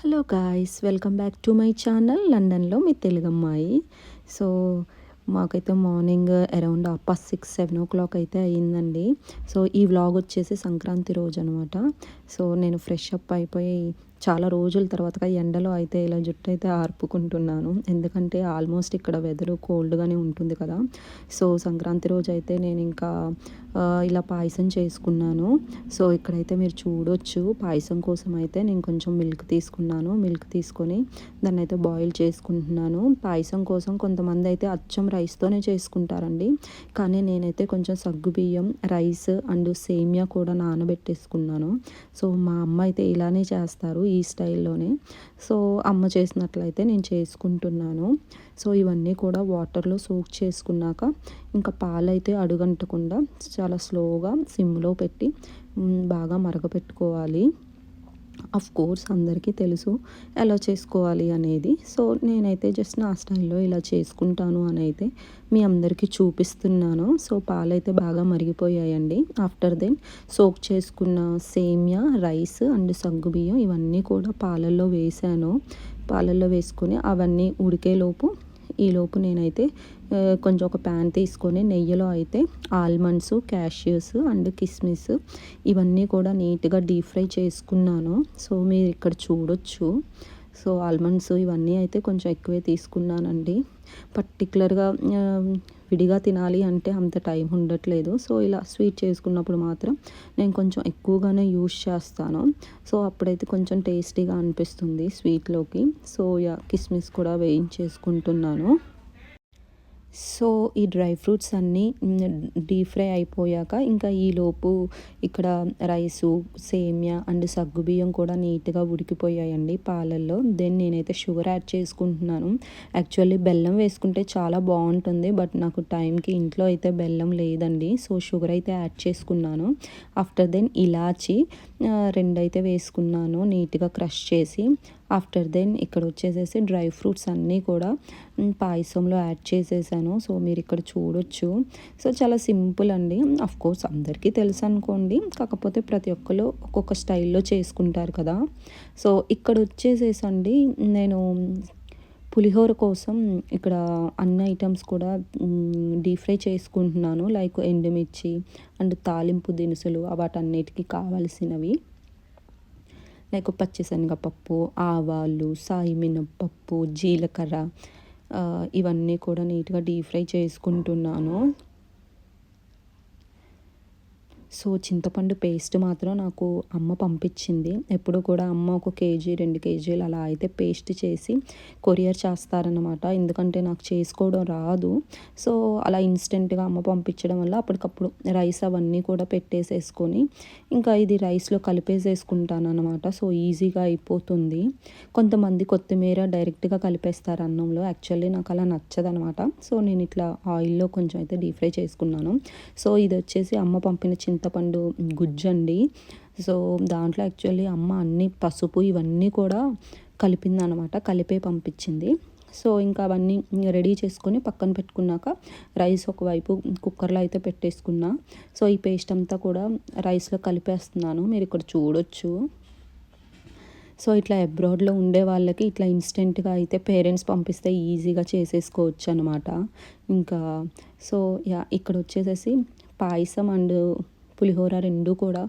Hello guys welcome back to my channel లండన్లో మీ తెలుగమ్మాయి. సో మాకైతే morning around past six seven o'clock అయితే అయ్యిందండి. సో ఈ వ్లాగ్ వచ్చేసి సంక్రాంతి రోజు అనమాట సో నేను ఫ్రెష్ అప్ అయిపోయి చాలా రోజుల తర్వాత ఎండలో అయితే ఇలా జుట్టు అయితే ఆర్పుకుంటున్నాను. ఎందుకంటే ఆల్మోస్ట్ ఇక్కడ వెదరు కోల్డ్గానే ఉంటుంది కదా. సో సంక్రాంతి రోజు అయితే నేను ఇంకా ఇలా పాయసం చేసుకున్నాను. సో ఇక్కడైతే మీరు చూడొచ్చు. పాయసం కోసం అయితే నేను కొంచెం మిల్క్ తీసుకున్నాను. మిల్క్ తీసుకొని దాన్ని అయితే బాయిల్ చేసుకుంటున్నాను. పాయసం కోసం కొంతమంది అయితే అచ్చం రైస్తోనే చేసుకుంటారండి. కానీ నేనైతే కొంచెం సగ్గు బియ్యం రైస్ అండ్ సేమియా కూడా నానబెట్టేసుకున్నాను. సో మా అమ్మ అయితే ఇలానే చేస్తారు. ఈ స్టైల్లోనే. సో అమ్మ చేసినట్లయితే నేను చేసుకుంటున్నాను. సో ఇవన్నీ కూడా వాటర్లో సోక్ చేసుకున్నాక ఇంకా పాలైతే అడుగంటకుండా చాలా స్లోగా సిమ్లో పెట్టి బాగా మరగపెట్టుకోవాలి. అఫ్ కోర్స్ అందరికీ తెలుసు ఎలా చేసుకోవాలి అనేది. సో నేనైతే జస్ట్ నా స్టైల్లో ఇలా చేసుకుంటాను అని అయితే మీ అందరికీ చూపిస్తున్నాను. సో పాలైతే బాగా మరిగిపోయాయండి. ఆఫ్టర్ దెన్ సోక్ చేసుకున్న సేమియా రైస్ అండ్ సగ్గుబియ్యం ఇవన్నీ కూడా పాలల్లో వేసాను. పాలల్లో వేసుకొని అవన్నీ ఉడికేలోపు ఈలోపు నేనైతే కొంచెం ఒక ప్యాన్ తీసుకొని నెయ్యిలో అయితే ఆల్మండ్స్ క్యాషియస్ అండ్ కిస్మిస్ ఇవన్నీ కూడా నీట్గా డీప్ ఫ్రై చేసుకున్నాను. సో మీరు ఇక్కడ చూడొచ్చు. సో ఆల్మండ్స్ ఇవన్నీ అయితే కొంచెం ఎక్కువే తీసుకున్నానండి. పర్టికులర్గా విడిగా తినాలి అంటే అంత టైం ఉండట్లేదు. సో ఇలా స్వీట్ చేసుకున్నప్పుడు మాత్రం నేను కొంచెం ఎక్కువగానే యూస్ చేస్తాను. సో అప్పుడైతే కొంచెం టేస్టీగా అనిపిస్తుంది స్వీట్లోకి. సో కిస్మిస్ కూడా వేయించేసుకుంటున్నాను. సో ఈ డ్రై ఫ్రూట్స్ అన్నీ డీప్ ఫ్రై అయిపోయాక ఇంకా ఈలోపు ఇక్కడ రైసు సేమియా అండ్ సగ్గుబియ్యం కూడా నీట్గా ఉడికిపోయాయండి పాలల్లో. దెన్ నేనైతే షుగర్ యాడ్ చేసుకుంటున్నాను. యాక్చువల్లీ బెల్లం వేసుకుంటే చాలా బాగుంటుంది బట్ నాకు టైంకి ఇంట్లో అయితే బెల్లం లేదండి. సో షుగర్ అయితే యాడ్ చేసుకున్నాను. ఆఫ్టర్ దెన్ ఇలాచి రెండైతే వేసుకున్నాను నీట్గా క్రష్ చేసి. ఆఫ్టర్ దెన్ ఇక్కడ వచ్చేసేసి డ్రై ఫ్రూట్స్ అన్నీ కూడా పాయసంలో యాడ్ చేసేసాను. సో మీరు ఇక్కడ చూడొచ్చు. సో చాలా సింపుల్ అండి. అఫ్ కోర్స్ అందరికీ తెలుసు అనుకోండి. కాకపోతే ప్రతి ఒక్కరు ఒక్కొక్క స్టైల్లో చేసుకుంటారు కదా. సో ఇక్కడ వచ్చేసేసండి నేను పులిహోర కోసం ఇక్కడ అన్ని ఐటమ్స్ కూడా డీప్ ఫ్రై చేసుకుంటున్నాను. లైక్ ఎండుమిర్చి అండ్ తాలింపు దినుసులు వాటన్నిటికీ కావలసినవి. లైక్ పచ్చిశనగపప్పు ఆవాలు సాయి మినప్పప్పు జీలకర్ర ఇవన్నీ కూడా నీట్గా డీప్ ఫ్రై చేసుకుంటున్నాను. సో చింతపండు పేస్ట్ మాత్రం నాకు అమ్మ పంపించింది. ఎప్పుడు కూడా అమ్మ ఒక కేజీ రెండు కేజీలు అలా అయితే పేస్ట్ చేసి కొరియర్ చేస్తారనమాట ఎందుకంటే నాకు చేసుకోవడం రాదు. సో అలా ఇన్స్టెంట్గా అమ్మ పంపించడం వల్ల అప్పటికప్పుడు రైస్ అవన్నీ కూడా పెట్టేసేసుకొని ఇంకా ఇది రైస్లో కలిపేసేసుకుంటాను అనమాట సో ఈజీగా అయిపోతుంది. కొంతమంది కొత్తిమీర డైరెక్ట్గా కలిపేస్తారు అన్నంలో. యాక్చువల్లీ నాకు అలా నచ్చదనమాట సో నేను ఇట్లా ఆయిల్లో కొంచెం అయితే డీప్ ఫ్రై చేసుకున్నాను. సో ఇది వచ్చేసి అమ్మ పంపిన చింత చింతపండు గుజ్జండి. సో దాంట్లో యాక్చువల్లీ అమ్మ అన్ని పసుపు ఇవన్నీ కూడా కలిపింది అనమాట కలిపే పంపించింది. సో ఇంకా అవన్నీ రెడీ చేసుకొని పక్కన పెట్టుకున్నాక రైస్ ఒకవైపు కుక్కర్లో అయితే పెట్టేసుకున్నా. సో ఈ పేస్ట్ అంతా కూడా రైస్లో కలిపేస్తున్నాను మీరు ఇక్కడ చూడొచ్చు. సో ఇట్లా అబ్రాడ్లో ఉండే వాళ్ళకి ఇట్లా ఇన్స్టెంట్గా అయితే పేరెంట్స్ పంపిస్తే ఈజీగా చేసేసుకోవచ్చు అనమాట ఇంకా సో యా ఇక్కడ వచ్చేసేసి పాయసం అండ్ పులిహోర రెండు కూడా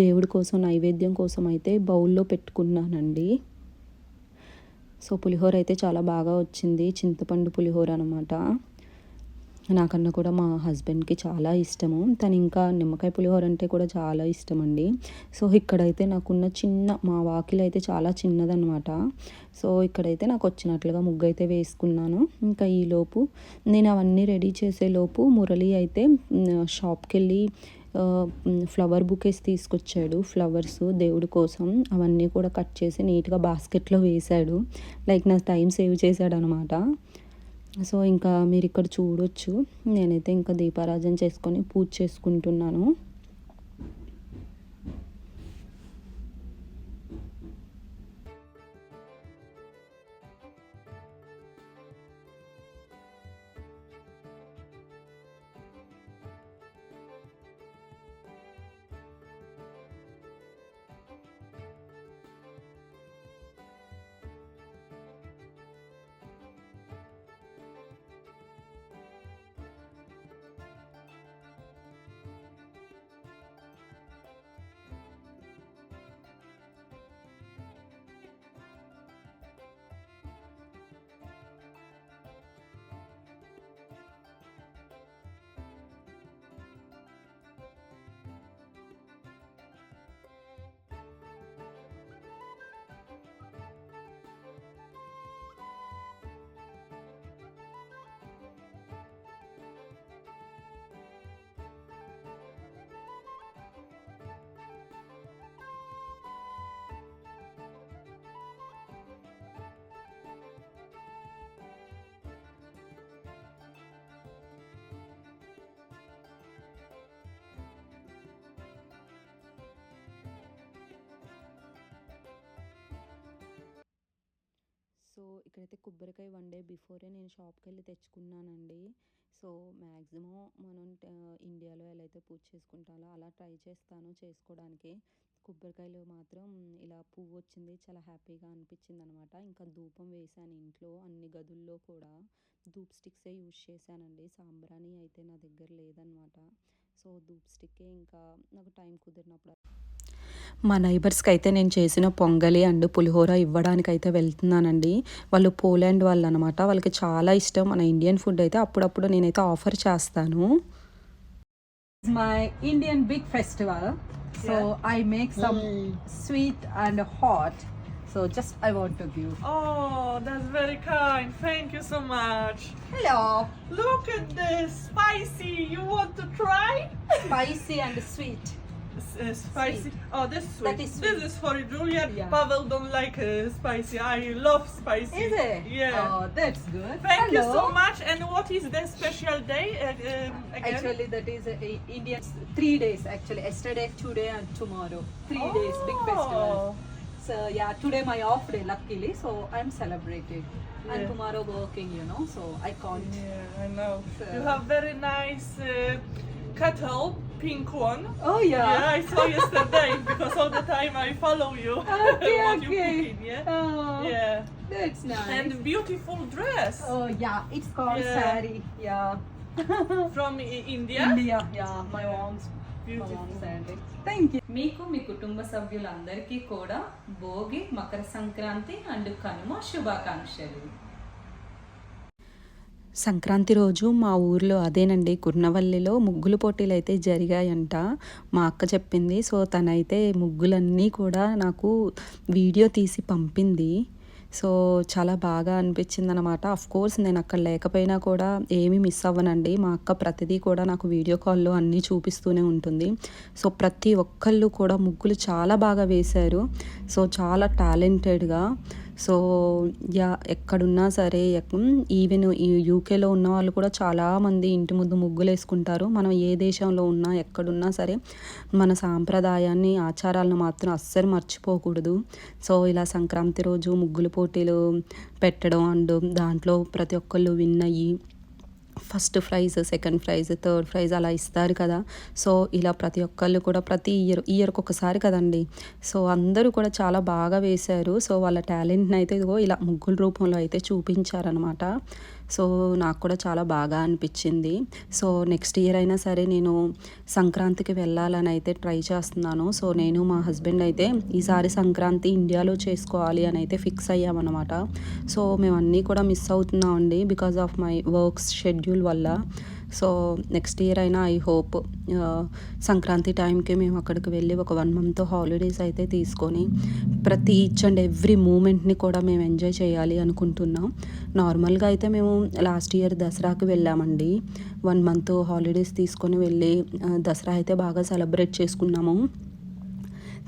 దేవుడి కోసం నైవేద్యం కోసం అయితే బౌల్లో పెట్టుకున్నానండి. సో పులిహోర అయితే చాలా బాగా వచ్చింది. చింతపండు పులిహోర అనమాట నాకన్నా కూడా మా హస్బెండ్కి చాలా ఇష్టము. తను ఇంకా నిమ్మకాయ పులిహోర అంటే కూడా చాలా ఇష్టం అండి సో ఇక్కడైతే నాకున్న చిన్న మా వాకిలు అయితే చాలా చిన్నదనమాట సో ఇక్కడైతే నాకు వచ్చినట్లుగా ముగ్గు అయితే వేసుకున్నాను. ఇంకా ఈలోపు నేను అవన్నీ రెడీ చేసేలోపు మురళి అయితే షాప్కి వెళ్ళి ఫ్లవర్ బుకేస్ తీసుకొచ్చాడు. ఫ్లవర్స్ దేవుడి కోసం. అవన్నీ కూడా కట్ చేసి నీట్గా బాస్కెట్లో వేశాడు. లైక్ నా టైం సేవ్ చేశాడు అనమాట సో ఇంకా మీరు ఇక్కడ చూడొచ్చు. నేనైతే ఇంకా దీపారాజన చేసుకొని పూజ చేసుకుంటున్నాను. సో ఇక్కడైతే కొబ్బరికాయ వన్ డే బిఫోరే నేను షాప్కి వెళ్ళి తెచ్చుకున్నానండి. సో మ్యాక్సిమం మనం ఇండియాలో ఎలా అయితే పూజ చేసుకుంటాలో అలా ట్రై చేస్తాను చేసుకోవడానికి. కొబ్బరికాయలు మాత్రం ఇలా పువ్వు వచ్చింది చాలా హ్యాపీగా అనిపించింది అనమాట ఇంకా ధూపం వేశాను ఇంట్లో అన్ని గదుల్లో కూడా. ధూప్ స్టిక్సే యూజ్ చేశానండి. సాంబ్రాణి అయితే నా దగ్గర లేదనమాట. సో ధూప్ స్టిక్కే ఇంకా నాకు టైం కుదిరినప్పుడు మా నైబర్స్కి అయితే నేను చేసిన పొంగలి అండ్ పులిహోర ఇవ్వడానికి అయితే వెళ్తున్నానండి. వాళ్ళు పోలాండ్ వాళ్ళు అనమాట వాళ్ళకి చాలా ఇష్టం. మన ఇండియన్ ఫుడ్ అయితే అప్పుడప్పుడు నేనైతే ఆఫర్ చేస్తాను. My Indian big festival so I make some sweet and hot so just I want to give oh that's very kind thank you so much hello look at this spicy you want to try spicy and sweet uh, spicy. Oh, this is sweet. That is This is for Julia. Yeah. Pavel don't like uh, spicy. I love spicy. Is it? Yeah. Oh, that's good. Thank you so much. And what is the special day uh, um, again? Actually, that is a Indian three days. Actually, yesterday, today, and tomorrow. Three days, big festival. Oh. So yeah, today my off day, luckily. So I'm celebrating. And tomorrow working, you know. So I can't. Yeah, I know. So- You have very nice uh, kettle, pink one. Oh Yeah, yeah. I saw yesterday because all the time I follow you. Okay, what you okay. cooking, yeah? Oh, Yeah. that's nice. And beautiful dress Oh yeah, it's called Yeah. sari. Yeah. from I- India. India. Yeah, my mom's my Beautiful. mom's sari. Thank you. మీకు మీ కుటుంబ సభ్యులందరికీ కూడా Bhogi Makar Sankranti and Kanuma శుభాకాంక్షలు సంక్రాంతి రోజు మా ఊర్లో అదేనండి కుర్నవల్లిలో ముగ్గులు పోటీలు అయితే జరిగాయంట. మా అక్క చెప్పింది సో తనైతే ముగ్గులన్నీ కూడా నాకు వీడియో తీసి పంపింది. సో చాలా బాగా అనిపించింది అనమాట అఫ్ కోర్స్ నేను అక్కడ లేకపోయినా కూడా ఏమీ మిస్ అవ్వనండి. మా అక్క ప్రతిదీ కూడా నాకు వీడియో కాల్లో అన్నీ చూపిస్తూనే ఉంటుంది. సో ప్రతి ఒక్కళ్ళు కూడా ముగ్గులు చాలా బాగా వేశారు. సో చాలా టాలెంటెడ్గా సో యా ఎక్కడున్నా సరే ఈవెన్ ఈ యూకేలో ఉన్న వాళ్ళు కూడా చాలామంది ఇంటి ముందు ముగ్గులు వేసుకుంటారు మనం ఏ దేశంలో ఉన్నా ఎక్కడున్నా సరే మన సాంప్రదాయాన్ని ఆచారాలను మాత్రం అస్సలు మర్చిపోకూడదు. సో ఇలా సంక్రాంతి రోజు ముగ్గులు పోటీలు పెట్టడం అండ్ దాంట్లో ప్రతి ఒక్కళ్ళు విన్ అయ్యి first prize second prize third prize అలా ఇస్తారు కదా. సో ఇలా ప్రతి ఒక్కళ్ళు కూడా ప్రతి ఇయర్ ఇయర్కి ఒకసారి కదండి. సో అందరూ కూడా చాలా బాగా వేశారు. సో వాళ్ళ టాలెంట్ని అయితే ఇదిగో ఇలా ముగ్గుల రూపంలో అయితే చూపించారనమాట సో నాకు కూడా చాలా బాగా అనిపించింది. సో నెక్స్ట్ ఇయర్ అయినా సరే నేను సంక్రాంతికి వెళ్ళాలని అయితే ట్రై చేస్తున్నాను. సో నేను మా హస్బెండ్ అయితే ఈసారి సంక్రాంతి ఇండియాలో చేసుకోవాలి అని అయితే ఫిక్స్ అయ్యామన్నమాట. సో మేము అన్నీ కూడా miss అవుతున్నామండి because of my works schedule వల్ల. సో నెక్స్ట్ ఇయర్ అయినా ఐ హోప్ సంక్రాంతి టైంకి మేము అక్కడికి వెళ్ళి ఒక వన్ మంత్ హాలిడేస్ అయితే తీసుకొని ప్రతి ఈచ్ అండ్ ఎవ్రీ మూమెంట్ని కూడా మేము ఎంజాయ్ చేయాలి అనుకుంటున్నాం. నార్మల్గా అయితే మేము లాస్ట్ ఇయర్ దసరాకి వెళ్ళామండి. వన్ మంత్ హాలిడేస్ తీసుకొని వెళ్ళి దసరా అయితే బాగా సెలబ్రేట్ చేసుకున్నాము.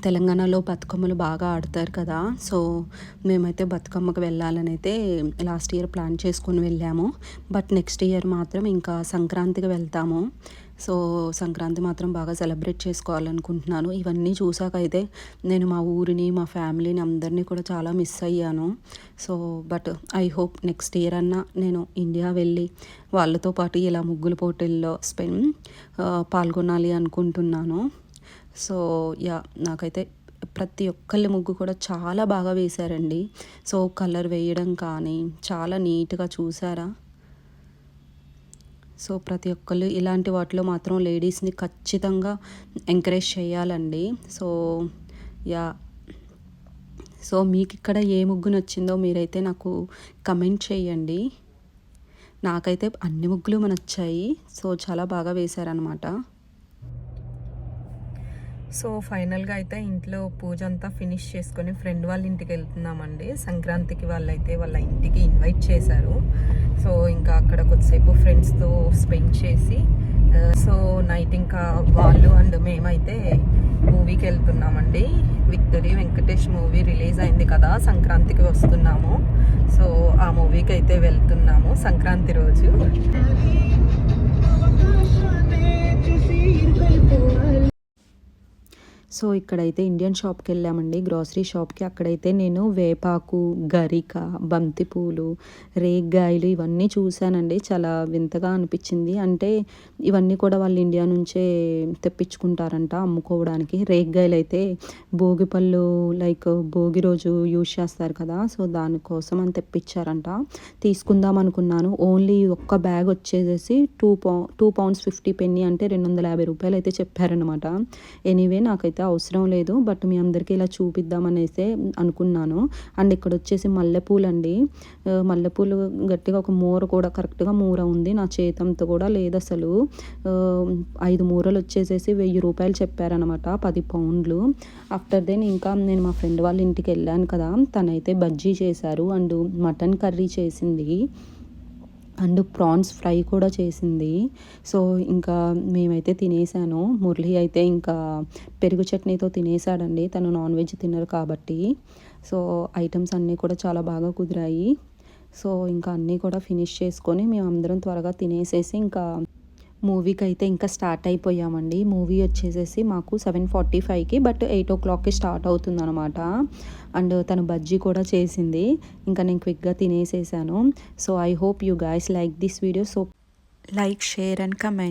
తెలంగాణలో బతుకమ్మలు బాగా ఆడతారు కదా. సో మేమైతే బతుకమ్మకు వెళ్ళాలని అయితే లాస్ట్ ఇయర్ ప్లాన్ చేసుకొని వెళ్ళాము. బట్ నెక్స్ట్ ఇయర్ మాత్రం ఇంకా సంక్రాంతికి వెళ్తాము. సో సంక్రాంతి మాత్రం బాగా సెలబ్రేట్ చేసుకోవాలనుకుంటున్నాను. ఇవన్నీ చూసాకైతే నేను మా ఊరిని మా ఫ్యామిలీని అందరినీ కూడా చాలా మిస్ అయ్యాను. So but I hope next year అన్నా నేను ఇండియా వెళ్ళి వాళ్ళతో పాటు ఇలా ముగ్గుల పోటీల్లో స్పెన్ పాల్గొనాలి అనుకుంటున్నాను. సో యా నాకైతే ప్రతి ఒక్కళ్ళ ముగ్గు కూడా చాలా బాగా వేశారండి. సో కలర్ వేయడం కానీ చాలా నీట్గా చూసారా? సో ప్రతి ఒక్కళ్ళు ఇలాంటి వాటిలో మాత్రం లేడీస్ని ఖచ్చితంగా ఎంకరేజ్ చేయాలండి. So yeah. సో మీకు ఇక్కడ ఏ ముగ్గు నచ్చిందో మీరైతే నాకు కమెంట్ చేయండి. నాకైతే అన్ని ముగ్గులు నచ్చాయి. సో చాలా బాగా వేశారనమాట సో ఫైనల్గా అయితే ఇంట్లో పూజ అంతా ఫినిష్ చేసుకొని ఫ్రెండ్ వాళ్ళ ఇంటికి వెళ్తున్నామండి. సంక్రాంతికి వాళ్ళైతే వాళ్ళ ఇంటికి ఇన్వైట్ చేశారు. సో ఇంకా అక్కడ కొద్దిసేపు ఫ్రెండ్స్తో స్పెండ్ చేసి సో నైట్ ఇంకా వాళ్ళు అండ్ మేమైతే మూవీకి వెళ్తున్నామండి. విక్టరీ వెంకటేష్ మూవీ రిలీజ్ అయింది కదా సంక్రాంతికి వస్తున్నాము. సో ఆ మూవీకి అయితే వెళ్తున్నాము సంక్రాంతి రోజు. సో ఇక్కడైతే ఇండియన్ షాప్కి వెళ్ళామండి గ్రాసరీ షాప్కి అక్కడైతే నేను వేపాకు గరిక బంతిపూలు రేగ్గాయలు ఇవన్నీ చూశానండి. చాలా వింతగా అనిపించింది. అంటే ఇవన్నీ కూడా వాళ్ళు ఇండియా నుంచే తెప్పించుకుంటారంట అమ్ముకోవడానికి. రేగ్గాయలు అయితే భోగి పళ్ళు లైక్ భోగి రోజు యూజ్ చేస్తారు కదా సో దానికోసం అని తెప్పించారంట. తీసుకుందాం అనుకున్నాను. ఓన్లీ ఒక్క బ్యాగ్ వచ్చేసేసి టూ పౌ టూ పౌండ్స్ ఫిఫ్టీ పెన్నీ అంటే రెండు వందల యాభై రూపాయలు అయితే చెప్పారనమాట ఎనీవే నాకైతే అవసరం లేదు బట్ మీ అందరికీ ఇలా చూపిద్దామనేసి అనుకున్నాను. అండ్ ఇక్కడ వచ్చేసి మల్లెపూలు అండి మల్లెపూలు గట్టిగా ఒక మూర కూడా కరెక్ట్గా మూర ఉంది నా చేతంతో కూడా లేదు అసలు ఐదు మూరలు వచ్చేసేసి వెయ్యి రూపాయలు చెప్పారనమాట పది పౌండ్లు. ఆఫ్టర్ దెన్ ఇంకా నేను మా ఫ్రెండ్ వాళ్ళ ఇంటికి వెళ్ళాను కదా తనైతే బజ్జీ చేశారు అండ్ మటన్ కర్రీ చేసింది. అండ్ ప్రాన్స్ ఫ్రై కూడా చేసింది. సో ఇంకా మేమైతే తినేసాను. మురళి అయితే ఇంకా పెరుగు చట్నీతో తినేసాడండి. తను నాన్ వెజ్ తినరు కాబట్టి. సో ఐటమ్స్ అన్నీ కూడా చాలా బాగా కుదిరాయి. సో ఇంకా అన్నీ కూడా ఫినిష్ చేసుకొని మేము అందరం త్వరగా తినేసేసి ఇంకా మూవీకి అయితే ఇంకా స్టార్ట్ అయిపోయామండి. మూవీ వచ్చేసేసి మాకు సెవెన్ ఫార్టీ ఫైవ్కి బట్ ఎయిట్ ఓ క్లాక్కి స్టార్ట్ అవుతుంది అనమాట అండ్ తను బజ్జీ కూడా చేసింది. ఇంకా నేను క్విక్గా తినేసేసాను. So I hope you guys like this video so like share and comment